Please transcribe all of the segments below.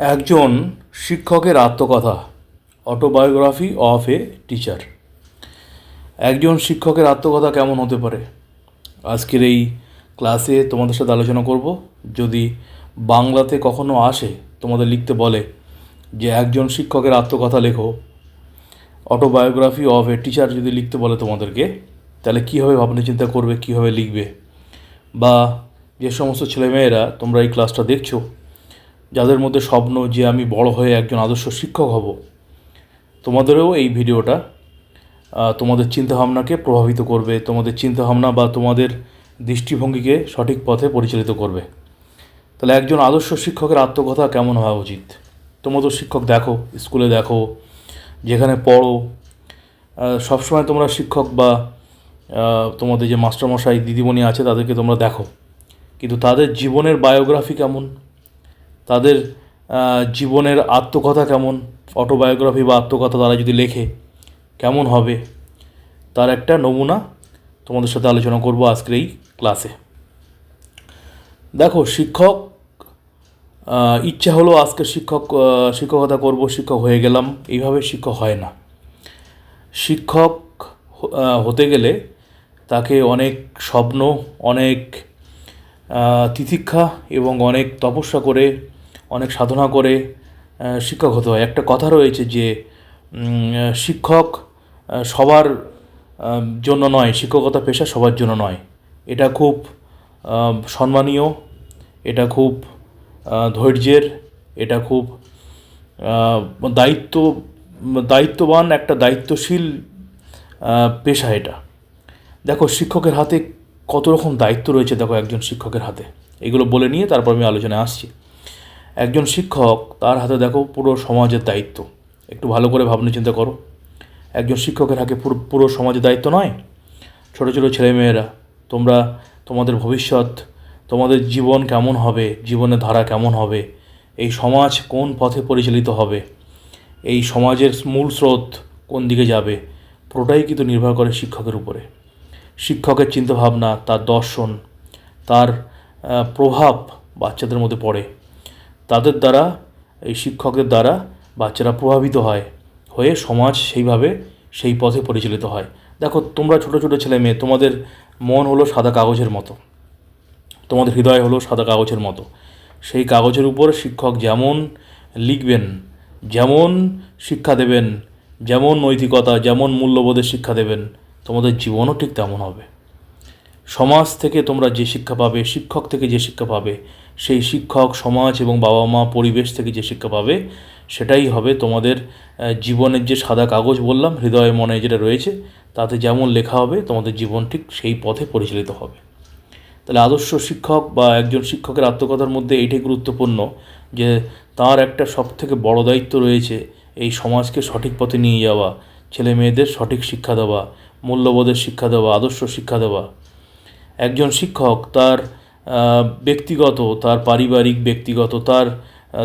একজন শিক্ষকের আত্মকথা অটোবায়োগ্রাফি অফ এ টিচার একজন শিক্ষকের আত্মকথা কেমন হতে পারে? আজকের এই ক্লাসে তোমাদের সাথে আলোচনা করব। যদি বাংলাতে কখনো আসে, তোমাদের লিখতে বলে যে একজন শিক্ষকের আত্মকথা লেখো। অটোবায়োগ্রাফি অফ এ টিচার যদি লিখতে বলে তোমাদেরকে, তাহলে কীভাবে ভাবনা চিন্তা করবে, কীভাবে লিখবে? বা যে সমস্ত ছেলেমেয়েরা তোমরা এই ক্লাসটা দেখছ যাদের মধ্যে স্বপ্ন যে আমি বড় হয়ে একজন আদর্শ শিক্ষক হব, তোমাদেরও এই ভিডিওটা তোমাদের চিন্তাভাবনাকে প্রভাবিত করবে, তোমাদের চিন্তাভাবনা বা তোমাদের দৃষ্টিভঙ্গিকে সঠিক পথে পরিচালিত করবে। তাহলে একজন আদর্শ শিক্ষকের আত্মকথা কেমন হওয়া উচিত? তোমরা তো শিক্ষক দেখো, স্কুলে দেখো, যেখানে পড়ো সবসময় তোমরা শিক্ষক বা তোমাদের যে মাস্টারমশাই, দিদিমণি আছে তাদেরকে তোমরা দেখো। কিন্তু তাদের জীবনের বায়োগ্রাফি কেমন? তাদের জীবনের আত্মকথা কেমন? অটোবায়োগ্রাফি বা আত্মকথা তারা যদি লেখে, কেমন হবে? তার একটা নমুনা তোমাদের সাথে আলোচনা করব আজকের এই ক্লাসে দেখো, শিক্ষক ইচ্ছা হলো আজকে শিক্ষক শিক্ষকতা করব, শিক্ষক হয়ে গেলাম। এইভাবে শিক্ষক হয় না। শিক্ষক হতে গেলে তাকে অনেক স্বপ্ন, অনেক তিতিক্ষা এবং অনেক তপস্যা করে অনেক সাধনা করে শিক্ষক হতে হয়। একটা কথা রয়েছে যে শিক্ষক সবার জন্য নয়, শিক্ষকতা পেশা সবার জন্য নয়। এটা খুব সম্মানীয়, এটা খুব ধৈর্যের, এটা খুব দায়িত্ব, দায়িত্ববান, একটা দায়িত্বশীল পেশা এটা। দেখো, শিক্ষকের হাতে কত রকম দায়িত্ব রয়েছে, দেখো, একজন শিক্ষকের হাতে। এগুলো বলে নিয়ে তারপর আমি আলোচনায় আসছি। একজন শিক্ষক, তার হাতে দেখো পুরো সমাজের দায়িত্ব। একটু ভালো করে ভাবনা চিন্তা করো। একজন শিক্ষকের হাতে পুরো পুরো সমাজের দায়িত্ব নয়। ছোটো ছোটো ছেলেমেয়েরা, তোমরা তোমাদের ভবিষ্যৎ, তোমাদের জীবন কেমন হবে, জীবনের ধারা কেমন হবে, এই সমাজ কোন পথে পরিচালিত হবে, এই সমাজের মূল স্রোত কোন দিকে যাবে, পুরোটাই কিন্তু নির্ভর করে শিক্ষকের উপরে। শিক্ষকের চিন্তাভাবনা, তার দর্শন, তার প্রভাব বাচ্চাদের মধ্যে পড়ে। তাদের দ্বারা, এই শিক্ষকদের দ্বারা বাচ্চারা প্রভাবিত হয়, হয়ে সমাজ সেইভাবে সেই পথে পরিচালিত হয়। দেখো, তোমরা ছোটো ছোটো ছেলে মেয়ে, তোমাদের মন হলো সাদা কাগজের মতো। তোমাদের হৃদয় হলো সাদা কাগজের মতো। সেই কাগজের উপর শিক্ষক যেমন লিখবেন, যেমন শিক্ষা দেবেন, যেমন নৈতিকতা, যেমন মূল্যবোধের শিক্ষা দেবেন, তোমাদের জীবনও ঠিক তেমন হবে। সমাজ থেকে তোমরা যে শিক্ষা পাবে, শিক্ষক থেকে যে শিক্ষা পাবে সেই শিক্ষক, সমাজ এবং বাবা মা পরিবেশ থেকে যে শিক্ষা পাবে, সেটাই হবে তোমাদের জীবনের যে সাদা কাগজ বললাম, হৃদয় মনে যেটা রয়েছে, তাতে যেমন লেখা হবে, তোমাদের জীবন ঠিক সেই পথে পরিচালিত হবে। তাহলে আদর্শ শিক্ষক বা একজন শিক্ষকের আত্মকথার মধ্যে এইটাই গুরুত্বপূর্ণ যে, তার একটা সব থেকে বড় দায়িত্ব রয়েছে এই সমাজকে সঠিক পথে নিয়ে যাওয়া ছেলে মেয়েদের সঠিক শিক্ষা দেওয়া, মূল্যবোধের শিক্ষা দেওয়া, আদর্শ শিক্ষা দেওয়া। একজন শিক্ষক তার ব্যক্তিগত, তার পারিবারিক ব্যক্তিগত, তার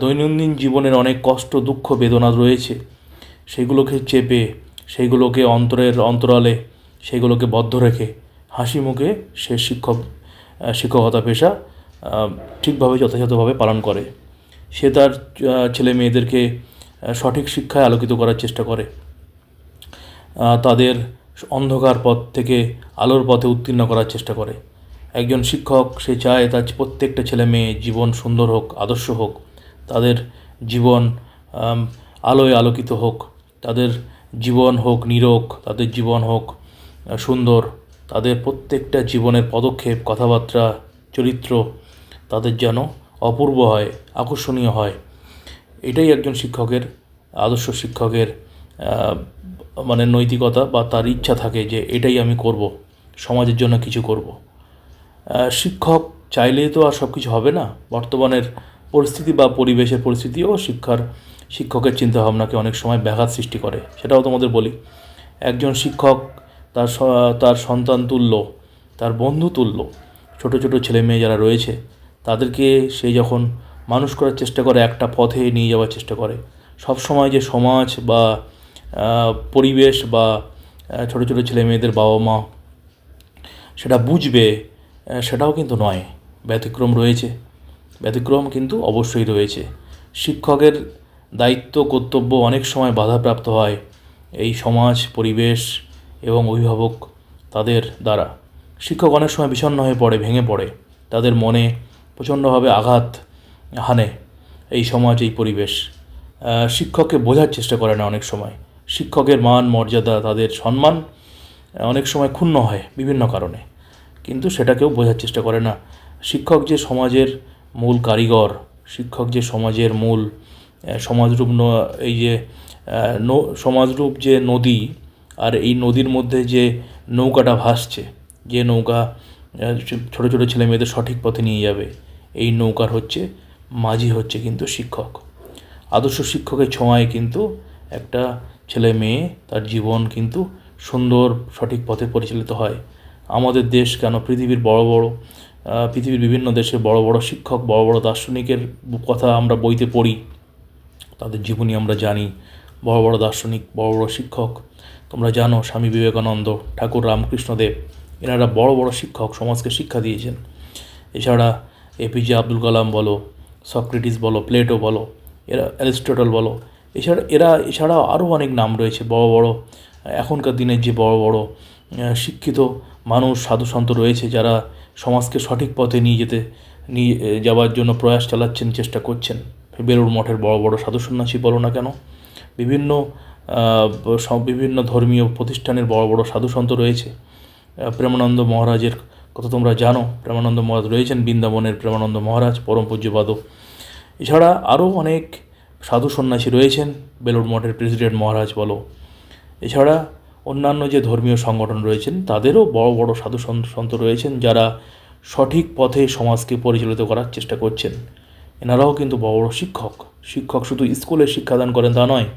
দৈনন্দিন জীবনের অনেক কষ্ট, দুঃখ, বেদনা রয়েছে। সেগুলোকে চেপে সেইগুলোকে অন্তরের অন্তরালে, সেগুলোকে বদ্ধ রেখে হাসি মুখে সে শিক্ষক শিক্ষকতা পেশা ঠিকভাবে, যথাযথভাবে পালন করে। সে তার ছেলে মেয়েদেরকে সঠিক শিক্ষায় আলোকিত করার চেষ্টা করে। তাদের অন্ধকার পথ থেকে আলোর পথে উত্তীর্ণ করার চেষ্টা করে। একজন শিক্ষক, সে চায় তার প্রত্যেকটা ছেলে মেয়ে জীবন সুন্দর হোক, আদর্শ হোক। তাদের জীবন আলোয় আলোকিত হোক। তাদের জীবন হোক নিরোগ, তাদের জীবন হোক সুন্দর। তাদের প্রত্যেকটা জীবনের পদক্ষেপ, কথাবার্তা, চরিত্র তাদের যেন অপূর্ব হয়, আকর্ষণীয় হয়। এটাই একজন শিক্ষকের, আদর্শ শিক্ষকের মানে নৈতিকতা বা তার ইচ্ছা থাকে যে এটাই আমি করব, সমাজের জন্য কিছু করব। শিক্ষক চাইলেই তো আর সব কিছু হবে না। বর্তমানের পরিস্থিতি বা পরিবেশের পরিস্থিতিও শিক্ষার, শিক্ষকের চিন্তাভাবনাকে অনেক সময় ব্যাঘাত সৃষ্টি করে, সেটাও তোমাদের বলি। একজন শিক্ষক তার তার সন্তান তুল্য, তার বন্ধু তুল্য, ছোটো ছোটো ছেলে মেয়ে যারা রয়েছে, তাদেরকে সে যখন মানুষ করার চেষ্টা করে, একটা পথে নিয়ে যাওয়ার চেষ্টা করে। সব সময় যে সমাজ বা পরিবেশ বা ছোটো ছোটো ছেলে মেয়েদের বাবা মা, সেটা বুঝবে সেটাও কিন্তু নয়। ব্যতিক্রম রয়েছে। ব্যতিক্রম কিন্তু অবশ্যই রয়েছে। শিক্ষকের দায়িত্ব, কর্তব্য অনেক সময় বাধাপ্রাপ্ত হয় এই সমাজ, পরিবেশ এবং অভিভাবক তাদের দ্বারা। শিক্ষক অনেক সময় বিষণ্ণ হয়ে পড়ে, ভেঙে পড়ে। তাদের মনে প্রচণ্ডভাবে আঘাত হানে এই সমাজ, এই পরিবেশ। শিক্ষককে বোঝার চেষ্টা করে না অনেক সময়। শিক্ষকের মান, মর্যাদা, তাদের সম্মান অনেক সময় ক্ষুণ্ণ হয় বিভিন্ন কারণে। কিন্তু সেটাকেও বোঝার চেষ্টা করে না। শিক্ষক যে সমাজের মূল কারিগর, শিক্ষক যে সমাজের মূল সমাজরূপ এই যে সমাজরূপ যে নদী আর এই নদীর মধ্যে যে নৌকাটা ভাসছে, যে নৌকা ছোট ছোট ছেলে মেয়েদের সঠিক পথে নিয়ে যাবে, এই নৌকার হচ্ছে, মাঝি হচ্ছে কিন্তু শিক্ষক। আদর্শ শিক্ষকের ছোঁয়ায় কিন্তু একটা ছেলে মেয়ে তার জীবন কিন্তু সুন্দর সঠিক পথে পরিচালিত হয়। আমাদের দেশ কেন? পৃথিবীর বড় বড় পৃথিবীর বিভিন্ন দেশে বড় বড় শিক্ষক, বড় বড় দার্শনিকের কথা আমরা বইতে পড়ি, তাদের জীবনী আমরা জানি। বড় বড় দার্শনিক, বড় বড় শিক্ষক, তোমরা জানো স্বামী বিবেকানন্দ, ঠাকুর রামকৃষ্ণদেব, এনারা বড় বড় শিক্ষক, সমাজকে শিক্ষা দিয়েছেন। এছাড়া এপিজে আব্দুল কালাম বলো, সক্রেটিস বলো, প্লেটো বলো, এরা অ্যারিস্টটল বলো, এছাড়া এরা এছাড়াও আরও অনেক নাম রয়েছে, বড় বড়। এখনকার দিনের যে বড় বড় শিক্ষিত মানুষ সাধুসন্ত রয়েছে যারা সমাজকে সঠিক পথে নিয়ে যেতে, নিয়ে যাওয়ার জন্য প্রয়াস চালাচ্ছেন, চেষ্টা করছেন। বেলুড় মঠের বড় বড় সাধু সন্ন্যাসী বলো না কেন? বিভিন্ন সব বিভিন্ন ধর্মীয় প্রতিষ্ঠানের বড় বড় সাধুসন্ত রয়েছে। প্রেমানন্দ মহারাজের কথা তোমরা জানো, প্রেমানন্দ মহারাজ রয়েছেন বৃন্দাবনের প্রেমানন্দ মহারাজ, পরম এছাড়া আরও অনেক সাধু সন্ন্যাসী রয়েছেন, বেলুড় মঠের প্রেসিডেন্ট মহারাজ বলো। এছাড়া অন্যান্য যে ধর্মীয় সংগঠন রয়েছেন, তাদেরও বড় বড় সাধু সন্ত রয়েছেন যারা সঠিক পথে সমাজকে পরিচালিত করার চেষ্টা করছেন। এনারাও কিন্তু বড় বড় শিক্ষক। শিক্ষক শুধু স্কুলে শিক্ষাদান করেন তা নয়,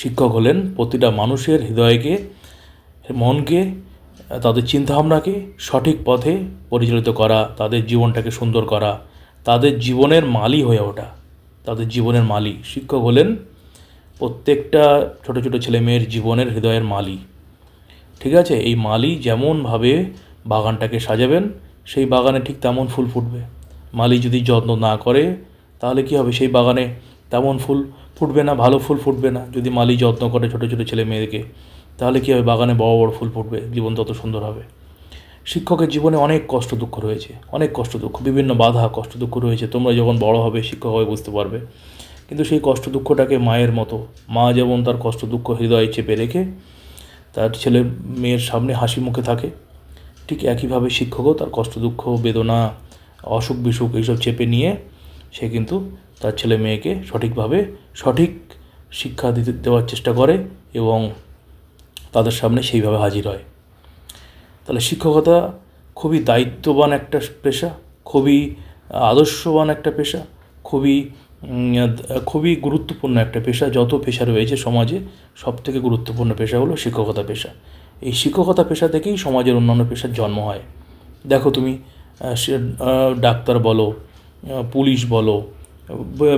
শিক্ষক হলেন প্রতিটা মানুষের হৃদয়কে, মনকে, তাদের চিন্তাভাবনাকে সঠিক পথে পরিচালিত করা, তাদের জীবনটাকে সুন্দর করা, তাদের জীবনের মালি হয়ে ওঠা, তাদের জীবনের মালি শিক্ষক হলেন প্রত্যেকটা ছোট ছোট ছেলে মেয়ের জীবনের হৃদয়ের মালি। ঠিক আছে? এই মালি যেমনভাবে বাগানটাকে সাজাবেন, সেই বাগানে ঠিক তেমন ফুল ফুটবে। মালি যদি যত্ন না করে, তাহলে কী হবে? সেই বাগানে তেমন ফুল ফুটবে না, ভালো ফুল ফুটবে না। যদি মালি যত্ন করে ছোটো ছোটো ছেলে মেয়েদেরকে তাহলে কী হবে? বাগানে বড় বড় ফুল ফুটবে, জীবন তত সুন্দর হবে। শিক্ষকের জীবনে অনেক কষ্ট দুঃখ রয়েছে, অনেক কষ্ট দুঃখ, বিভিন্ন বাধা, কষ্ট দুঃখ রয়েছে। তোমরা যখন বড় হবে, শিক্ষক হয়ে বুঝতে পারবে। কিন্তু সেই কষ্ট দুঃখটাকে মায়ের মতো, মা যেমন তার কষ্ট দুঃখ হৃদয়ে চেপে রেখে তার ছেলে মেয়ের সামনে হাসি মুখে থাকে, ঠিক একইভাবে শিক্ষকও তার কষ্ট দুঃখ বেদনা, অসুখ বিসুখ এইসব চেপে নিয়ে সে কিন্তু তার ছেলে মেয়েকে সঠিকভাবে সঠিক শিক্ষা দিতে, দেওয়ার চেষ্টা করে এবং তাদের সামনে সেইভাবে হাজির হয়। তাহলে শিক্ষকতা খুবই দায়িত্ববান একটা পেশা, খুবই আদর্শবান একটা পেশা, খুবই খুবই গুরুত্বপূর্ণ একটা পেশা। যত পেশা রয়েছে সমাজে সব থেকে গুরুত্বপূর্ণ পেশা হলো শিক্ষকতা পেশা। এই শিক্ষকতা পেশা থেকেই সমাজের অন্যান্য পেশার জন্ম হয়। দেখো তুমি সে ডাক্তার বলো পুলিশ বলো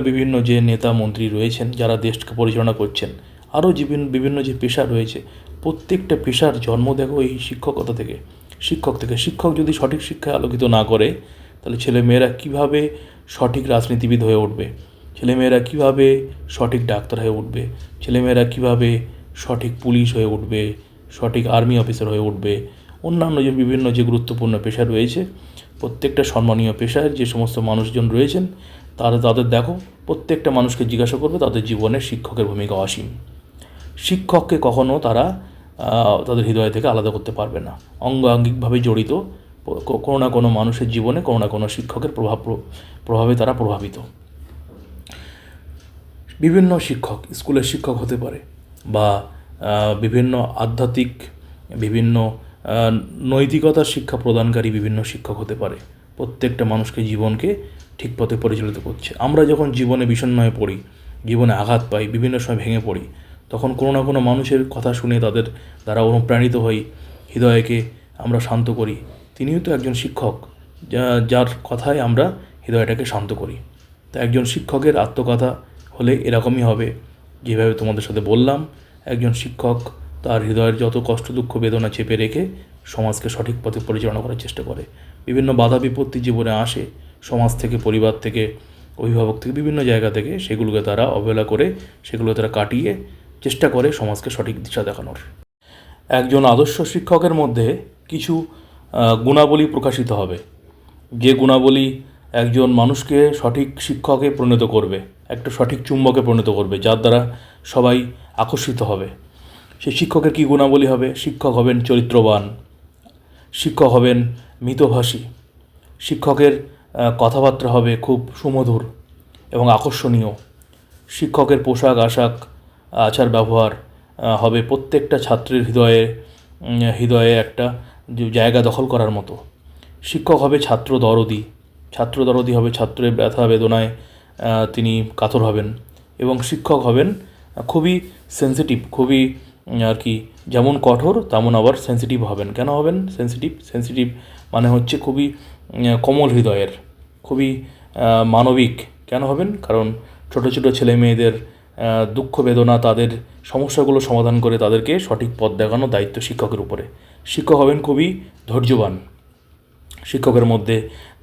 বিভিন্ন যে নেতা মন্ত্রী রয়েছেন, যারা দেশকে পরিচালনা করছেন, আরও বিভিন্ন বিভিন্ন যে পেশা রয়েছে, প্রত্যেকটা পেশার জন্ম দেখো এই শিক্ষকতা থেকে। শিক্ষক থেকে। শিক্ষক যদি সঠিক শিক্ষায় আলোকিত না করে, তাহলে ছেলেমেয়েরা কীভাবে সঠিক রাজনীতিবিদ হয়ে উঠবে? ছেলেমেয়েরা কীভাবে সঠিক ডাক্তার হয়ে উঠবে? ছেলেমেয়েরা কীভাবে সঠিক পুলিশ হয়ে উঠবে? সঠিক আর্মি অফিসার হয়ে উঠবে? অন্যান্য যে বিভিন্ন যে গুরুত্বপূর্ণ পেশা রয়েছে, প্রত্যেকটা সম্মানীয় পেশার যে সমস্ত মানুষজন রয়েছেন, তারা তাদের দেখো, প্রত্যেকটা মানুষকে জিজ্ঞাসা করবে তাদের জীবনে শিক্ষকের ভূমিকা অসীম। শিক্ষককে কখনো তারা তাদের হৃদয় থেকে আলাদা করতে পারবে না। অঙ্গাঙ্গিকভাবে জড়িত কোনো না কোনো মানুষের জীবনে কোনো না কোনো শিক্ষকের প্রভাব প্র- প্রভাবে তারা প্রভাবিত। বিভিন্ন শিক্ষক, স্কুলের শিক্ষক হতে পারে বা বিভিন্ন আধ্যাত্মিক, বিভিন্ন নৈতিকতার শিক্ষা প্রদানকারী বিভিন্ন শিক্ষক হতে পারে। প্রত্যেকটা মানুষকে জীবনকে ঠিক পথে পরিচালিত করছে। আমরা যখন জীবনে বিষণ্ণ হয়ে পড়ি, জীবনে আঘাত পাই, বিভিন্ন সময় ভেঙে পড়ি, তখন কোনো না কোনো মানুষের কথা শুনে তাদের দ্বারা অনুপ্রাণিত হই, হৃদয়কে আমরা শান্ত করি। তিনিও তো একজন শিক্ষক, যা- যার কথায় আমরা হৃদয়টাকে শান্ত করি। তা একজন শিক্ষকের আত্মকথা হলে এরকমই হবে। যেভাবে তোমাদের সাথে বললাম, একজন শিক্ষক তার হৃদয়ের যত কষ্ট, দুঃখ, বেদনা চেপে রেখে সমাজকে সঠিক পথে পরিচালনা করার চেষ্টা করে। বিভিন্ন বাধা বিপত্তি জীবনে আসে, সমাজ থেকে, পরিবার থেকে, অভিভাবক থেকে, বিভিন্ন জায়গা থেকে সেগুলোকে তারা অবহেলা করে সেগুলোকে তারা কাটিয়ে চেষ্টা করে সমাজকে সঠিক দিশা দেখানোর। একজন আদর্শ শিক্ষকের মধ্যে কিছু গুণাবলী প্রকাশিত হবে। যে গুণাবলী একজন মানুষকে সঠিক শিক্ষকে পরিণত করবে একটা সঠিক চুম্বকে পরিণত করবে, যার দ্বারা সবাই আকর্ষিত হবে। সেই শিক্ষকের কী গুণাবলী হবে? শিক্ষক হবেন চরিত্রবান, শিক্ষক হবেন মিতভাষী, শিক্ষকের কথাবার্তা হবে খুব সুমধুর এবং আকর্ষণীয়। শিক্ষকের পোশাক আশাক, আচার ব্যবহার হবে প্রত্যেকটা ছাত্রের হৃদয়ে হৃদয়ে একটা জায়গা দখল করার মতো। শিক্ষক হবে ছাত্র দরদি ছাত্র দরদি হবে ছাত্রের ব্যথা বেদনায় তিনি কাতর হবেন এবং শিক্ষক হবেন। খুবই সেন্সিটিভ খুবই আর কি, যেমন কঠোর, তেমন আবার সেন্সিটিভ হবেন। কেন হবেন সেন্সিটিভ সেন্সিটিভ মানে হচ্ছে খুবই কোমল হৃদয়ের, খুবই মানবিক। কেন হবেন? কারণ ছোট ছোট ছেলে মেয়েদের দুঃখ বেদনা তাদের সমস্যাগুলো সমাধান করে তাদেরকে সঠিক পথ দেখানো দায়িত্ব শিক্ষকের উপরে। শিক্ষক হবেন খুবই ধৈর্যবান। শিক্ষকের মধ্যে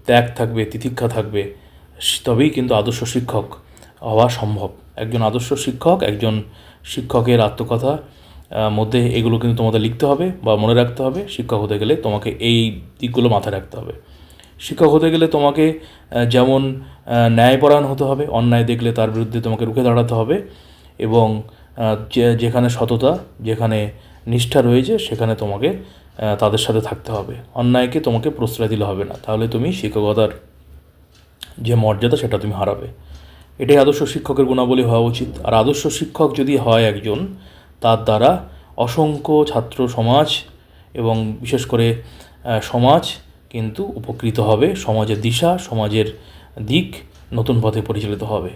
ত্যাগ থাকবে, তিতিক্ষা থাকবে তবেই কিন্তু আদর্শ শিক্ষক হওয়া সম্ভব। একজন আদর্শ শিক্ষক, একজন শিক্ষকের আত্মকথা মধ্যে এগুলো কিন্তু তোমাদের লিখতে হবে বা মনে রাখতে হবে। শিক্ষক হতে গেলে তোমাকে এই দিকগুলো মাথায় রাখতে হবে। শিক্ষক হতে গেলে তোমাকে যেমন ন্যায়পরায়ণ হতে হবে, অন্যায় দেখলে তার বিরুদ্ধে তোমাকে রুখে দাঁড়াতে হবে এবং যেখানে সততা, যেখানে নিষ্ঠা রয়েছে, সেখানে তোমাকে তাদের সাথে থাকতে হবে। অন্যায়কে তোমাকে প্রশ্রয় দিলে হবে না। তাহলে তুমি শিক্ষকতার যে মর্যাদা সেটা তুমি হারাবে। এটাই আদর্শ শিক্ষকের গুণাবলী হওয়া উচিত। আর আদর্শ শিক্ষক যদি হয় একজন, তার দ্বারা অসংখ্য ছাত্র সমাজ এবং বিশেষ করে সমাজ কিন্তু উপকৃত হবে। সমাজের দিশা, সমাজের দিক নতুন পথে পরিচালিত হবে।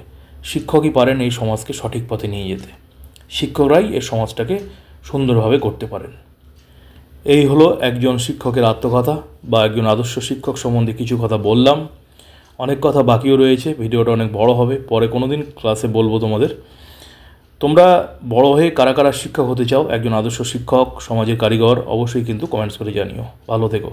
শিক্ষকই পারেন এই সমাজকে সঠিক পথে নিয়ে যেতে। শিক্ষকরাই এই সমাজটাকে সুন্দরভাবে করতে পারেন। এই হলো একজন শিক্ষকের আত্মকথা বা একজন আদর্শ শিক্ষক সম্বন্ধে কিছু কথা বললাম। অনেক কথা বাকিও রয়েছে, ভিডিওটা অনেক বড় হবে, পরে কোনো দিন ক্লাসে বলব তোমাদের। তোমরা বড় হয়ে কারা কারা শিক্ষক হতে চাও, একজন আদর্শ শিক্ষক, সমাজের কারিগর, অবশ্যই কিন্তু কমেন্টস করে জানিও। ভালো থেকো।